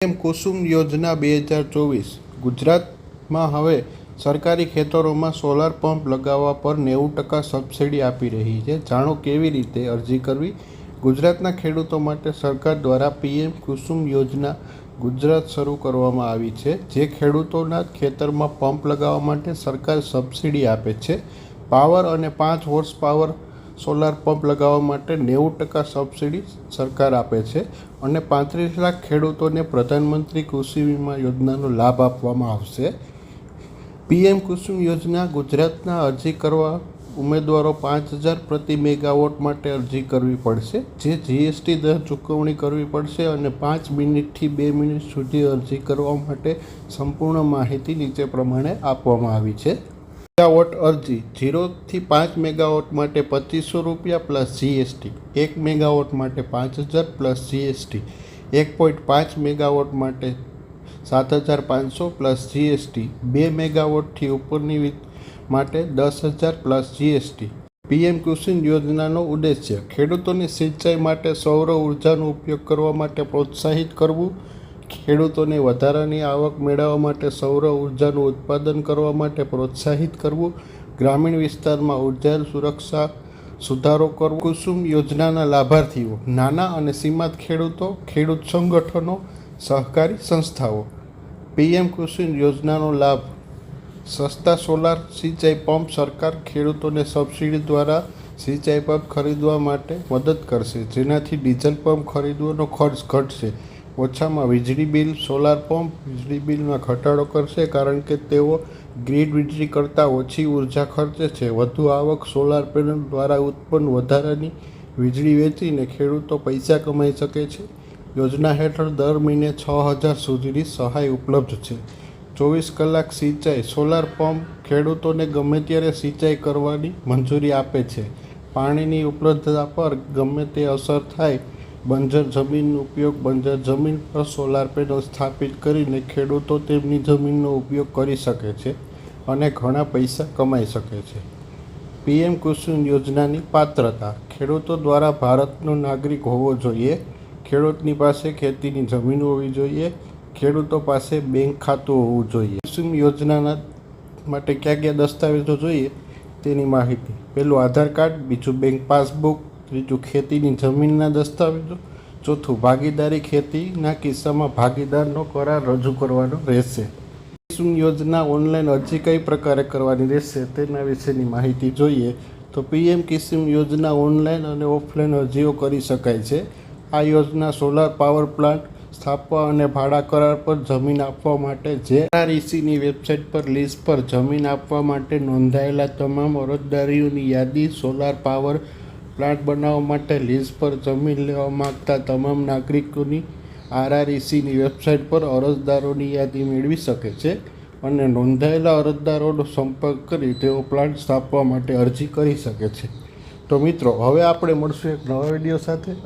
PM કુસુમ યોજના બે હજાર ચોવીસ. ગુજરાતમાં હવે સરકારી ખેતરોમાં સોલાર પંપ લગાવવા પર નેવું ટકા સબસિડી આપી રહી છે. જાણો કેવી રીતે અરજી કરવી? ગુજરાતના ખેડૂતો માટે સરકાર દ્વારા પીએમ કુસુમ યોજના ગુજરાત શરૂ કરવામાં આવી છે. જે ખેડૂતોના ખેતરમાં પંપ લગાવવા માટે સરકાર સબસિડી આપે છે. પાવર અને પાંચ હોર્સ પાવર સોલાર પંપ લગાવવા માટે નેવું ટકા સબસિડી સરકાર આપે છે અને પાંત્રીસ લાખ ખેડૂતોને પ્રધાનમંત્રી કૃષિ વીમા યોજનાનો લાભ આપવામાં આવશે. પીએમ કુસુમ યોજના ગુજરાતના અરજી કરવા ઉમેદવારો પાંચ હજાર પ્રતિ મેગાવોટ માટે અરજી કરવી પડશે, જે જીએસટી દર ચૂકવણી કરવી પડશે અને પાંચ મિનિટથી બે મિનિટ સુધી અરજી કરવા માટે સંપૂર્ણ માહિતી નીચે પ્રમાણે આપવામાં આવી છે. મેગાવોટ અરજી જીરોથી પાંચ મેગાવોટ માટે પચીસો રૂપિયા પ્લસ જીએસટી એક મેગાવોટ માટે પાંચ હજાર પ્લસ જીએસટી એક પોઈન્ટ પાંચ મેગાવોટ માટે સાત હજાર પાંચસો પ્લસ જીએસટી બે મેગાવોટથી ઉપરની માટે દસ હજાર પ્લસ જીએસટી પીએમ કુસુમ યોજનાનો ઉદ્દેશ્ય ખેડૂતોની સિંચાઈ માટે સૌર ઉર્જાનો ઉપયોગ કરવા માટે પ્રોત્સાહિત કરવું. ખેડૂતોને વધારાની આવક મેળવવા માટે સૌર ઉર્જાનું ઉત્પાદન કરવા માટે પ્રોત્સાહિત કરવું, ગ્રામીણ વિસ્તારમાં ઊર્જા સુરક્ષા સુધારો કરવો, કુસુમ યોજનાના લાભાર્થીઓ, નાના અને સીમાંત ખેડૂતો, ખેડૂત સંગઠનો, સહકારી સંસ્થાઓ. પીએમ કુસુમ યોજનાનો લાભ. સસ્તા સોલાર સિંચાઈ પંપ સરકાર ખેડૂતોને સબસિડી દ્વારા સિંચાઈ પંપ ખરીદવા માટે મદદ કરશે, જેનાથી ડીઝલ પંપ ખરીદવાનો ખર્ચ ઘટશે. ઓછામાં વીજળી બિલ સોલાર પંપ વીજળી બિલમાં ઘટાડો કરશે કારણ કે તેઓ ગ્રીડ વીજળી કરતાં ઓછી ઊર્જા ખર્ચે છે. વધુ આવક સોલાર પેનલ દ્વારા ઉત્પન્ન વધારાની વીજળી વેચીને ખેડૂતો પૈસા કમાઈ શકે છે. યોજના હેઠળ દર મહિને છ હજાર સુધીની સહાય ઉપલબ્ધ છે. ચોવીસ કલાક સિંચાઈ સોલાર પંપ ખેડૂતોને ગમે ત્યારે સિંચાઈ કરવાની મંજૂરી આપે છે. પાણીની ઉપલબ્ધતા પર ગમે તે અસર થાય બંજર જમીનનો ઉપયોગ બંજર જમીન પર સોલાર પેનલ સ્થાપિત કરીને ખેડૂતો તેમની જમીનનો ઉપયોગ કરી શકે છે અને ઘણા પૈસા કમાઈ શકે છે. પીએમ કુસુમ યોજનાની પાત્રતા. ખેડૂતો દ્વારા ભારતનો નાગરિક હોવો જોઈએ. ખેડૂતની પાસે ખેતીની જમીન હોવી જોઈએ. ખેડૂતો પાસે બેંક ખાતું હોવું જોઈએ. કુસુમ યોજનાના માટે કયા કયા દસ્તાવેજો જોઈએ તેની માહિતી. પહેલું આધાર કાર્ડ, બીજું બેંક પાસબુક ત્રીજું ખેતીની જમીનના દસ્તાવેજો. ચોથું, ભાગીદારી ખેતીના કિસ્સામાં ભાગીદારનો કરાર રજૂ કરવાનો રહેશે. કુસુમ યોજના ઓનલાઈન અરજી કઈ પ્રકારે કરવાની રહેશે તેના વિશેની માહિતી જોઈએ તો પીએમ કિસમ યોજના ઓનલાઈન અને ઓફલાઈન અરજીઓ કરી શકાય છે. આ યોજના સોલાર પાવર પ્લાન્ટ, સ્થાપવા અને ભાડા કરાર પર જમીન આપવા માટે જે આરઈસીની વેબસાઇટ પર લિસ્ટ પર જમીન આપવા માટે નોંધાયેલા તમામ અરજદારીઓની યાદી, સોલાર પાવર પ્લાન્ટ બનાવવા માટે લીઝ પર જમીન લેવા માગતા તમામ નાગરિકોની આરઆરઈસીની વેબસાઇટ પર અરજદારોની યાદી મેળવી શકે છે અને નોંધાયેલા અરજદારોનો સંપર્ક કરી તેઓ પ્લાન્ટ સ્થાપવા માટે અરજી કરી શકે છે. તો મિત્રો, હવે આપણે મળશું એક નવા વીડિયો સાથે.